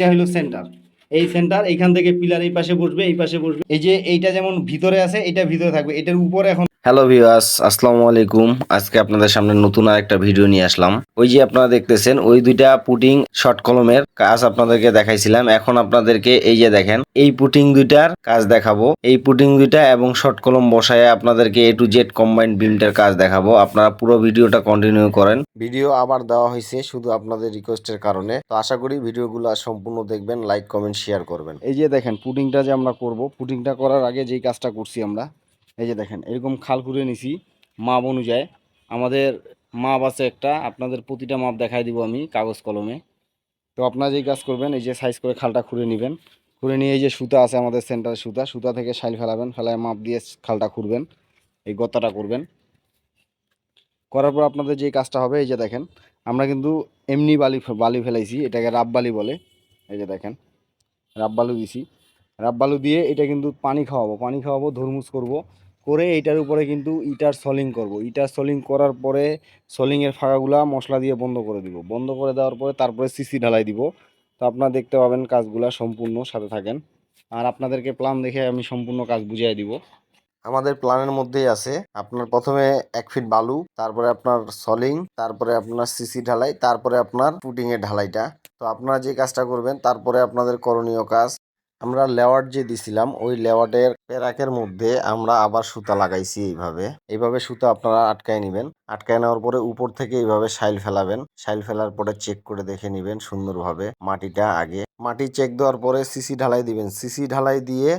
এইটা হলো সেন্টার এই সেন্টার এইখান থেকে পিলার এই পাশে বসবে, এই পাশে বসবে। এই যে এইটা যেমন ভিতরে আছে, এটা ভিতরে থাকবে। এটার উপরে এখন হ্যালো ভিউয়ার্স আসসালামু আলাইকুম। আজকে আপনাদের সামনে নতুন আর একটা ভিডিও নিয়ে আসলাম। ওই যে আপনারা দেখতেছেন ওই দুইটা পুটিং শর্ট কলমের কাজ আপনাদেরকে দেখাইছিলাম। এখন আপনাদেরকে এই যে দেখেন এই পুটিং দুইটার কাজ দেখাবো। এই পুটিং দুইটা এবং শর্ট কলম বসায় আপনাদেরকে এ টু জেড কম্বাইন্ড বিমটার কাজ দেখাবো। আপনারা পুরো ভিডিওটা কন্টিনিউ করেন। ভিডিও আবার দেওয়া হয়েছে শুধু আপনাদের রিকোয়েস্টের কারণে। তো আশা করি ভিডিওগুলো সম্পূর্ণ দেখবেন লাইক কমেন্ট শেয়ার করবেন। এই যে দেখেন পুডিংটা যে আমরা করব পুডিংটা করার আগে যেই কাজটা করছি আমরা এই যে দেখেন, এরকম খাল করে নিছি, মাপ অনুযায়ী। আমাদের মাপ আছে একটা, আপনাদের প্রতিটা মাপ দেখাই দিব আমি কাগজ কলমে। তো আপনারা যেই কাজ করবেন, এই যে সাইজ করে খালটা খুঁড়ে নেবেন। খুঁড়ে নিয়ে এই যে সুতা আছে আমাদের সেন্টার সুতা সুতা থেকে সাইল ফেলাবেন, ফেলায় মাপ দিয়ে খালটা খুঁড়বেন, এই গত্তাটা করবেন। করার পর আপনাদের যে কাজটা হবে, এই যে দেখেন, আমরা কিন্তু এমনি বালি বালি ফেলাইছি, এটাকে রাব বালি বলে। এই যে দেখেন, রাব বালু দিছি। রাব বালু দিয়ে এটা কিন্তু পানি খাওয়াবো পানি খাওয়াবো ধর্মুস করব। করে এইটার উপরে কিন্তু ইটার সলিং করব। ইটার সলিং করার পরে সলিংয়ের ফাঁকাগুলা মশলা দিয়ে বন্ধ করে দিব। বন্ধ করে দেওয়ার পরে তারপরে সিসি ঢালাই দিব। তো আপনারা দেখতে পাবেন কাজগুলা সম্পূর্ণ সাথে থাকেন। আর আপনাদেরকে প্ল্যান দেখে আমি সম্পূর্ণ কাজ বুঝিয়ে দিব। আমাদের প্ল্যানের মধ্যেই আছে। আপনার প্রথমে এক ফিট বালু, তারপরে আপনার সলিং, তারপরে আপনার সিসি ঢালাই, তারপরে আপনার পুটিং এর ঢালাইটা। তো আপনারা যে কাজটা করবেন, তারপরে আপনাদের করণীয় কাজ আমরা লেওয়ার যে দিছিলাম, ওই লেওয়ার্ডের প্যারাকের মধ্যে আমরা আবার সুতা লাগাইছি এইভাবে। এইভাবে সুতা আপনারা আটকায় নেবেন। আটকায় নেওয়ার পরে উপর থেকে এইভাবে সাইল ফেলাবেন। সাইল ফেলার পরে চেক করে দেখে নেবেন সুন্দরভাবে মাটিটা আগে। মাটি চেক দেওয়ার পরে সিসি ঢালাই দিবেন। সিসি ঢালাই দিয়ে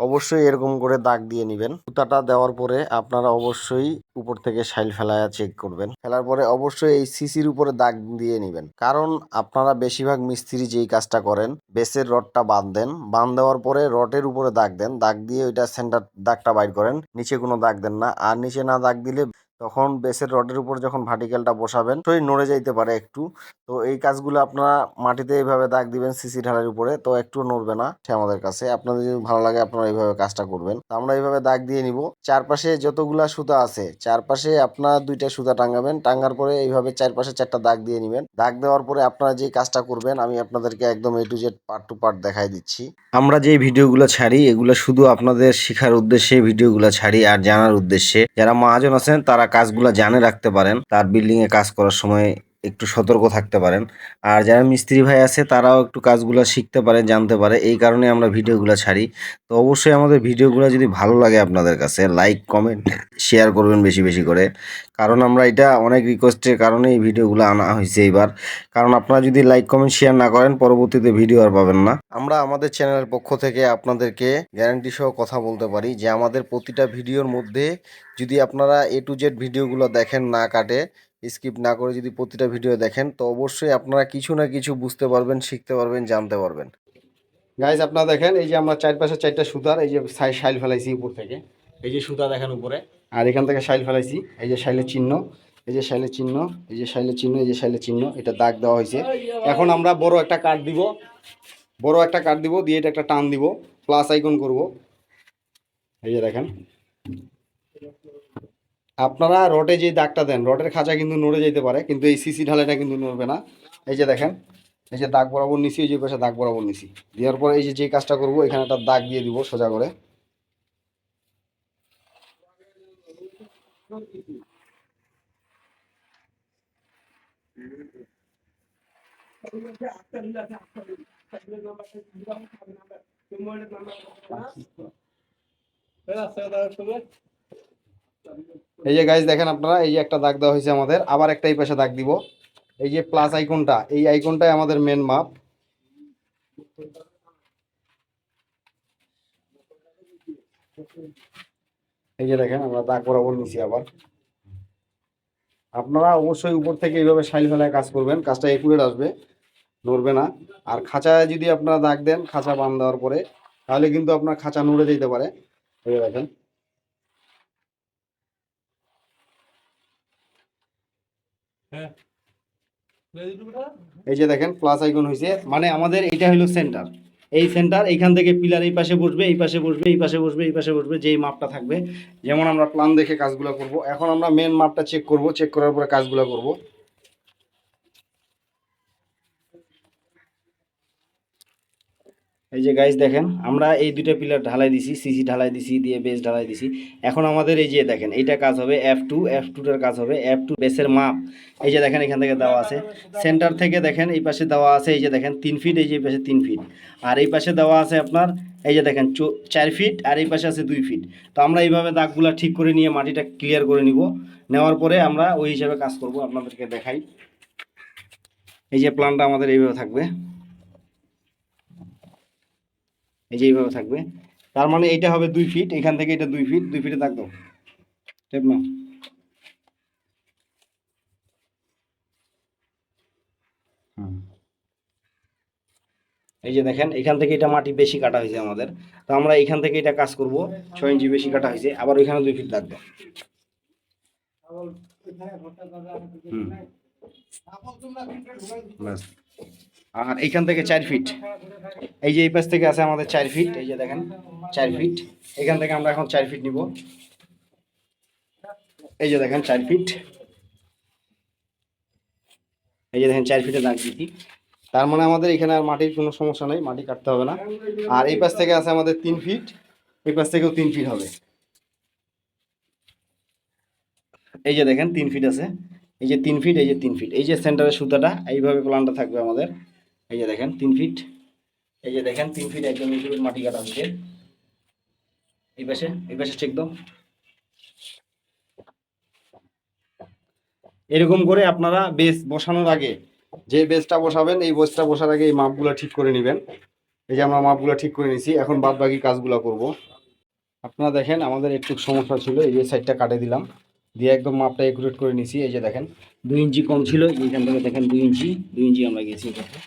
অবশ্যই এরকম করে দাগ দিয়ে নেবেন। সুতাটা দেওয়ার পরে আপনারা অবশ্যই উপর থেকে সাইল ফেলায়া চেক করবেন। ফেলার পরে অবশ্যই এই সিসির উপরে দাগ দিয়ে নেবেন। কারণ আপনারা বেশিরভাগ মিস্ত্রি যেই কাজটা করেন, বেসের রডটা বাঁধ দেন বাঁধ দেওয়ার পরে রডের উপরে দাগ দেন। দাগ দিয়ে ওইটা সেন্টার দাগটা বাইর করেন, নিচে কোনো দাগ দেন না। আর নিচে না দাগ দিলে তখন বেসের রডের উপর যখন ভার্টিক্যালটা বসাবেন সেই নড়ে যাইতে পারে একটু। তো এই কাজগুলো আপনারা মাটিতে এইভাবে দাগ দিবেন সিসি ঢালার উপরে, তো একটু নড়বে না সে আমাদের কাছে। আপনাদের যদি ভালো লাগে, আপনারা এইভাবে কাজটা করবেন। তো আমরা এইভাবে দাগ দিয়ে নিব। চারপাশে যতগুলা সুতা আছে, চারপাশে আপনারা দুইটা সুতা টাঙ্গাবেন টাঙ্গার পরে এইভাবে চারপাশে চারটা দাগ দিয়ে নেবেন। দাগ দেওয়ার পরে আপনারা যে কাজটা করবেন, আমি আপনাদেরকে একদম A to Z part two part দেখাই দিচ্ছি। আমরা যে ভিডিওগুলো ছাড়ি, এগুলো শুধু আপনাদের শেখার উদ্দেশ্যে ভিডিওগুলো ছাড়ি আর জানার উদ্দেশ্যে। যারা মহাজন আছেন, তারা কাজগুলো জানে রাখতে পারেন। তার বিল্ডিং এ কাজ করার সময় একটু সতর্ক থাকতে পারেন। আর যারা মিস্ত্রি ভাই আছে, তারাও একটু কাজগুলো শিখতে পারে, জানতে পারে। এই কারণে আমরা ভিডিওগুলো ছাড়ি। তো অবশ্যই আমাদের ভিডিওগুলো যদি ভালো লাগে আপনাদের কাছে লাইক কমেন্ট শেয়ার করবেন বেশি বেশি করে। কারণ আমরা এটা অনেক রিকোয়েস্টের কারণে এই ভিডিওগুলো আনা হয়েছে এইবার। কারণ আপনারা যদি লাইক কমেন্ট শেয়ার না করেন, পরবর্তীতে ভিডিও আর পাবেন না। আমরা আমাদের চ্যানেলের পক্ষ থেকে আপনাদেরকে গ্যারান্টি সহ কথা বলতে পারি যে আমাদের প্রতিটা ভিডিওর মধ্যে যদি আপনারা এ টু জেড ভিডিওগুলো দেখেন না কাটে স্কিপ না করে যদি প্রতিটা ভিডিও দেখেন, তো অবশ্যই আপনারা কিছু না কিছু বুঝতে পারবেন, শিখতে পারবেন, জানতে পারবেন। গাইজ আপনারা দেখেন, এই যে আমরা চারপাশে চারটা সুতার, এই যে সাই- শাইল ফেলাইছি উপর থেকে। এই যে সুতা দেখেন উপরে। আর এখান থেকে শাইল ফেলাইছি, এই যে শাইলের চিহ্ন, এই যে শাইলের চিহ্ন, এই যে শাইলের চিহ্ন, এই যে শাইলের চিহ্ন, এটা দাগ দেওয়া হয়েছে। এখন আমরা বড় একটা কাঠ দিব, বড় একটা কাঠ দিব, দিয়ে এটা একটা টান দিব প্লাস আইকন করব। এই যে দেখেন। আপনারা রডে যে দাগটা দেন, রডের খাঁচা কিন্তু নড়ে যেতে পারে, কিন্তু এই সিসি ঢালাইটা কিন্তু নড়বে না। এই যে দেখেন, এই যে দাগ বরাবর নিছি, এই যে পাশে দাগ বরাবর নিছি। দেওয়ার পরে এই যে কাজটা করব, এখানে একটা দাগ দিয়ে দিব সোজা করে। এই যে গাইজ দেখেন আপনারা, এই যে একটা দাগ দেওয়া হয়েছে আমাদের, আবার একটা এই পাশে দাগ দিব। এই যে প্লাস আইকনটা এই আইকনটাই আমাদের মেন মাপ এই যে দেখেন, আমরা দাগ বরাবর নিছি আবার। আপনারা অবশ্যই উপর থেকে এইভাবে সাইল ফেলায় কাজ করবেন, কাজটা একুরেট আসবে, নড়বে না। আর খাঁচায় যদি আপনারা দাগ দেন, খাঁচা বান দেওয়ার পরে, তাহলে কিন্তু আপনার খাঁচা নড়ে যেতে পারে। এই দেখেন। এই যে দেখেন প্লাস আইকন হয়েছে মানে আমাদের এটা হলো সেন্টার এই সেন্টার এইখান থেকে পিলার এই পাশে বসবে, এই পাশে বসবে, এই পাশে বসবে, এই পাশে বসবে, যেই মাপটা থাকবে। যেমন আমরা প্লান দেখে কাজগুলো করব। এখন আমরা মেন মাপটা চেক করব। চেক করার পরে কাজগুলো করব। এই যে গাইস দেখেন, আমরা এই দুটো পিলার ঢালাই দিছি সিসি ঢালাই দিছি, দিয়ে বেস ঢালাই দিছি। এখন আমাদের এই যে দেখেন, এইটা কাজ হবে এফ টু এফ টুটার কাজ হবে এফ টু বেসের মাপ। এই যে দেখেন, এখান থেকে দেওয়া আছে। সেন্টার থেকে দেখেন, এই পাশে দেওয়া আছে, এই যে দেখেন, তিন ফিট এই যে এই পাশে তিন ফিট আর এই পাশে দেওয়া আছে আপনার, এই যে দেখেন চার ফিট আর এই পাশে আছে দুই ফিট তো আমরা এইভাবে দাগগুলা ঠিক করে নিয়ে মাটিটা ক্লিয়ার করে নিব। নেওয়ার পরে আমরা ওই হিসাবে কাজ করব, আপনাদেরকে দেখাই। এই যে প্ল্যানটা আমাদের এইভাবে থাকবে। এই যে এইভাবে থাকবে। তার মানে এইটা হবে দুই ফিট এখান থেকে এটা দুই ফিট দুই ফিটে থাকতো টেপ না এই যে দেখেন এখান থেকে এটা মাটি বেশি কাটা হয়েছে আমাদের। তো আমরা এখান থেকে এটা কাজ করব ছয় ইঞ্চি বেশি কাটা হয়েছে আবার ওইখানে দুই ফিট লাগবে হুম। আর এইখান থেকে চার ফিট এই যে এই পাশ থেকে আছে আমাদের চার ফিট এই যে দেখেন, চার ফিট এখান থেকে আমরা এখন চার ফিট নিব। এই যে দেখেন, চার ফিট এই যে দেখেন, চার ফিটে দাগ দিচ্ছি তার মানে আমাদের এখানে আর মাটির কোনো সমস্যা নেই, মাটি কাটতে হবে না। আর এই পাশ থেকে আছে আমাদের তিন ফিট এই পাশ থেকেও তিন ফিট হবে। এই যে দেখেন, তিন ফিট আছে। এই যে তিন ফিট এই যে তিন ফিট এই যে সেন্টারের সুতাটা, এইভাবে প্ল্যানটা থাকবে আমাদের। এই যে দেখেন, তিন ফিট এই যে দেখেন, তিন ফিট একদম এই মাটি কাটা হচ্ছে। এই পাশে এই পাশে ঠিক দাও এরকম করে আপনারা বেস বসানোর আগে, যে বেসটা বসাবেন, এই বেসটা বসার আগে এই মাপগুলো ঠিক করে নেবেন। এই যে আমরা মাপগুলো ঠিক করে নিছি, এখন বাদ বাকি কাজগুলো করব। আপনারা দেখেন, আমাদের একটু সমস্যা ছিল, এই যে সাইডটা কাটে দিলাম। দিয়ে একদম মাপটা একুরেট করে নিছি, এই যে দেখেন, দুই ইঞ্চি কম ছিল, এইখান থেকে দেখেন দুই ইঞ্চি দুই ইঞ্চি আমরা গেছি এটাতে।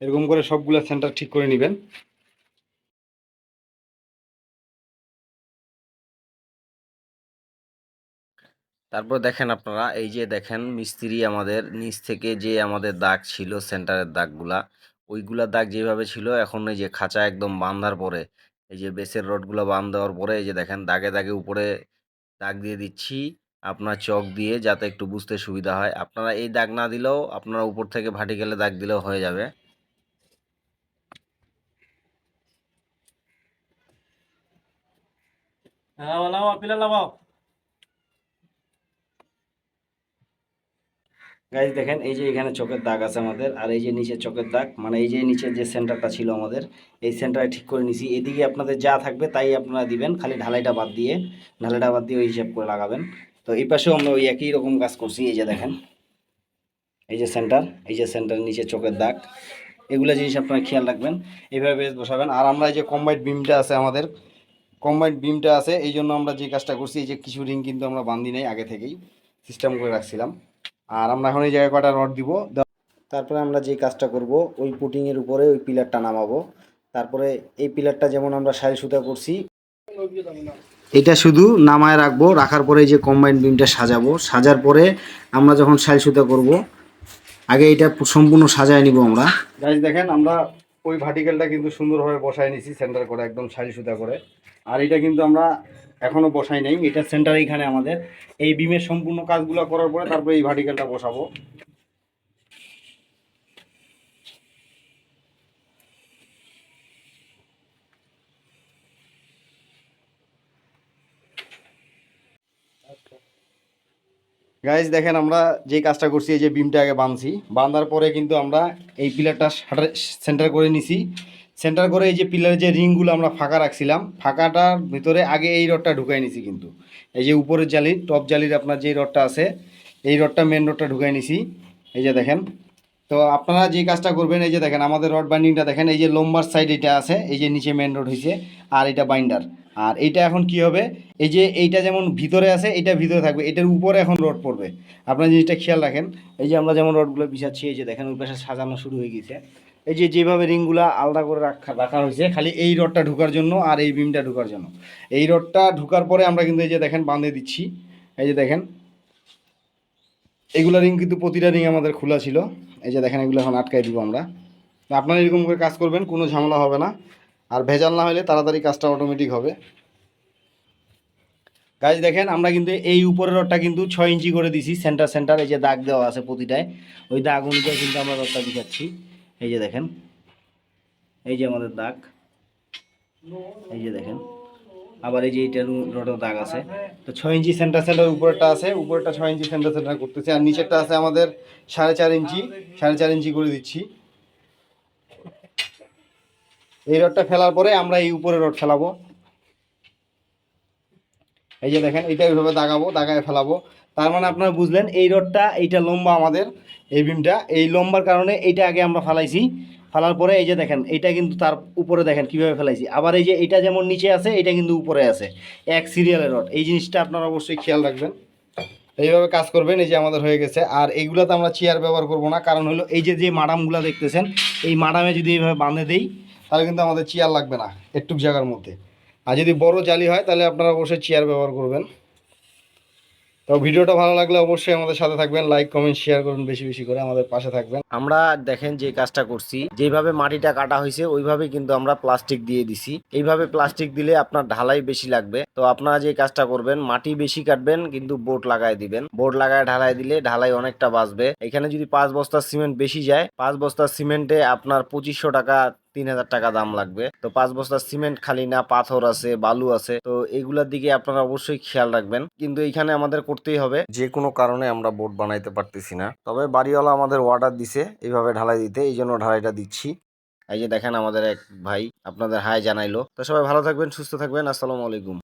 এরকম করে সবগুলো সেন্টার ঠিক করে নেবেন। তারপর দেখেন আপনারা, এই যে দেখেন মিস্ত্রি আমাদের নিচ থেকে যে আমাদের দাগ ছিল সেন্টারের দাগগুলা, ওইগুলা দাগ যেভাবে ছিল, এখন এই যে খাঁচা একদম বাঁধার পরে, এই যে বেসের রডগুলো বাঁধ দেওয়ার পরে, এই যে দেখেন দাগে দাগে উপরে দাগ দিয়ে দিচ্ছি, আপনার চক দিয়ে যাতে একটু বুঝতে সুবিধা হয়। আপনারা এই দাগ না দিলেও, আপনারা উপর থেকে ভার্টিক্যালে দাগ দিলেও হয়ে যাবে। লাগাও গাইজ দেখেন, এই যে এখানে চোখের দাগ আছে আমাদের, আর এই যে নিচে চোখের দাগ মানে এই যে নিচের যে সেন্টারটা ছিল আমাদের, এই সেন্টারে ঠিক করে নিছি। এদিকে আপনাদের যা থাকবে তাই আপনারা দিবেন, খালি ঢালাইটা বাদ দিয়ে, ঢালাইটা বাদ দিয়ে ওই হিসাব করে লাগাবেন। তো এই পাশেও আমরা ওই একই রকম কাজ করছি, এই যে দেখেন। এই যে সেন্টার, এই যে সেন্টার নিচে চোখের দাগ। এগুলো জিনিস আপনারা খেয়াল রাখবেন এইভাবে বসাবেন। আর আমরা এই যে কম্বাইড বিমটা আছে আমাদের কম্বাইন্ড বিমটা আছে, এই জন্য আমরা যে কাজটা করছি, এই যে কিছু রিং কিন্তু আমরা বান্ধি নাই আগে থেকেই সিস্টেম করে রাখছিলাম। আর আমরা এখন এই জায়গায় কটা রড দিব? তারপরে আমরা যে কাজটা করব, ওই পুটিংয়ের উপরে ওই পিলারটা নামাবো। তারপরে এই পিলারটা যেমন আমরা সাইল সুতা করছি, এটা শুধু নামায় রাখব, রাখার পরে যে কম্বাইন্ড বিমটা সাজাবো। সাজার পরে আমরা যখন সাইল সুতা করব, আগে এটা সম্পূর্ণ সাজায় নিব আমরা। গাইজ দেখেন, আমরা ওই ভার্টিক্যালটা কিন্তু সুন্দরভাবে বসায় নিছি সেন্টার করে, একদম সারি সুতা করে। আর এটা কিন্তু আমরা এখনও বসাই নাই, এটা সেন্টার এইখানে আমাদের। এই বিমের সম্পূর্ণ কাজগুলো করার পরে তারপরে এই ভার্টিক্যালটা বসাবো। গাইজ দেখেন আমরা যে কাজটা করছি, এই যে বিমটা আগে বাঁধছি বাঁধার পরে কিন্তু আমরা এই পিলারটা সেন্টার করে নিছি। সেন্টার করে এই যে পিলারের যে রিংগুলো আমরা ফাঁকা রাখছিলাম ফাঁকাটার ভিতরে আগে এই রডটা ঢুকাই নিছি কিন্তু। এই যে উপরের জালির টপ জালির আপনার যে রডটা আছে, এই রডটা মেন রডটা ঢুকাই নিছি। এই যে দেখেন। তো আপনারা যে কাজটা করবেন, এই যে দেখেন, আমাদের রড বাইন্ডিংটা দেখেন, এই যে লম্বার সাইড এটা আছে, এই যে নিচে মেন রড হয়েছে আর এটা বাইন্ডার আর এইটা এখন কি হবে? এই যে এইটা যেমন ভিতরে আছে, এটা ভিতরে থাকবে। এটার উপরে এখন রড পড়বে। আপনারা জিনিসটা খেয়াল রাখেন। এই যে আমরা যেমন রডগুলো বিছাচ্ছি, এই যে দেখেন ওই পাশে সাজানো শুরু হয়ে গেছে এই যে যেভাবে রিংগুলো আলাদা করে রাখা রাখা হয়েছে, খালি এই রডটা ঢোকার জন্য আর এই বিমটা ঢোকার জন্য। এই রডটা ঢোকার পরে আমরা কিন্তু এই যে দেখেন বাঁধে দিচ্ছি। এই যে দেখেন। এগুলো রিং কিন্তু প্রতিটা রিং আমাদের খোলা ছিল। এই যে দেখেন এগুলো এখন আটকাই দিব আমরা। আপনারা এরকম করে কাজ করবেন, কোনো ঝামেলা হবে না। আর ভেজাল না হলে তাড়াতাড়ি কাজটা অটোমেটিক হবে। গাছ দেখেন, আমরা কিন্তু এই উপরের রডটা কিন্তু ছয় ইঞ্চি করে দিছি সেন্টার সেন্টার এই যে দাগ দেওয়া আছে প্রতিটায়। ওই দাগ অনুযায়ী কিন্তু আমরা রডটা দিচ্ছি এই যে দেখেন, এই যে আমাদের দাগ। এই যে দেখেন, আবার এই যে এইটার রোডের দাগ আছে। তো ছয় ইঞ্চি সেন্টার সেন্টার উপরেরটা আছে, উপরেরটা ছয় ইঞ্চি সেন্টার সেন্টার করতেছে। আর নিচেরটা আছে আমাদের সাড়ে চার ইঞ্চি, সাড়ে চার ইঞ্চি করে দিচ্ছি। এই রডটা ফেলার পরে আমরা এই উপরে রড ফেলাবো। এই যে দেখেন, এটা এইভাবে দাগাবো, দাগায় ফেলাবো। তার মানে আপনারা বুঝলেন, এই রডটা, এইটা লম্বা আমাদের, এই বিমটা এই লম্বার কারণে এইটা আগে আমরা ফেলাইছি। ফেলার পরে এই যে দেখেন, এইটা কিন্তু তার উপরে দেখেন কীভাবে ফেলাইছি। আবার এই যে এটা যেমন নিচে আছে এটা কিন্তু উপরে আছে। এক সিরিয়ালের রড। এই জিনিসটা আপনারা অবশ্যই খেয়াল রাখবেন। এইভাবে কাজ করবেন, এই যে আমাদের হয়ে গেছে। আর এইগুলাতে আমরা চেয়ার ব্যবহার করব না, কারণ হলো এই যে যে মাডামগুলো দেখতেছেন, এই মাডামে যদি এইভাবে বাঁধে দেই তাহলে কিন্তু আমাদের চেয়ার লাগবে না, একটুক জায়গার মধ্যে। আর যদি বড় জালি হয়, তাহলে আপনারা অবশ্যই চেয়ার ব্যবহার করবেন। তো ভিডিওটা ভালো লাগলে অবশ্যই আমাদের সাথে থাকবেন লাইক কমেন্ট শেয়ার করুন বেশি বেশি করে আমাদের পাশে থাকবেন। আমরা দেখেন যে কাজটা করছি, যেভাবে মাটিটা কাটা হয়েছে ওইভাবে কিন্তু আমরা প্লাস্টিক দিয়ে দিছি। এইভাবে প্লাস্টিক দিলে আপনার ঢালাই বেশি লাগবে। তো আপনারা যে কাজটা করবেন, মাটি বেশি কাটবেন, কিন্তু বোর্ড লাগায় দিবেন। বোর্ড লাগায় ঢালাই দিলে ঢালাই অনেকটা বাঁচবে। এখানে যদি পাঁচ বস্তা সিমেন্ট বেশি যায়, পাঁচ বস্তা সিমেন্টে আপনার পঁচিশশো টাকা তিন হাজার টাকা দাম লাগবে। তো পাঁচ বস্তা সিমেন্ট খালি না পাথর আছে বালু আছে তো এগুলার দিকে আপনারা অবশ্যই খেয়াল রাখবেন। কিন্তু এখানে আমাদের করতেই হবে। যে কোনো কারণে আমরা বোর্ড বানাইতে পারতেছি না। তবে বাড়িওয়ালা আমাদের অর্ডার দিছে এইভাবে ঢালাই দিতে এই জন্য ঢালাইটা দিচ্ছি। এই যে দেখেন আমাদের এক ভাই আপনাদের হাই জানাইলো। তো সবাই ভালো থাকবেন সুস্থ থাকবেন আসসালামু আলাইকুম।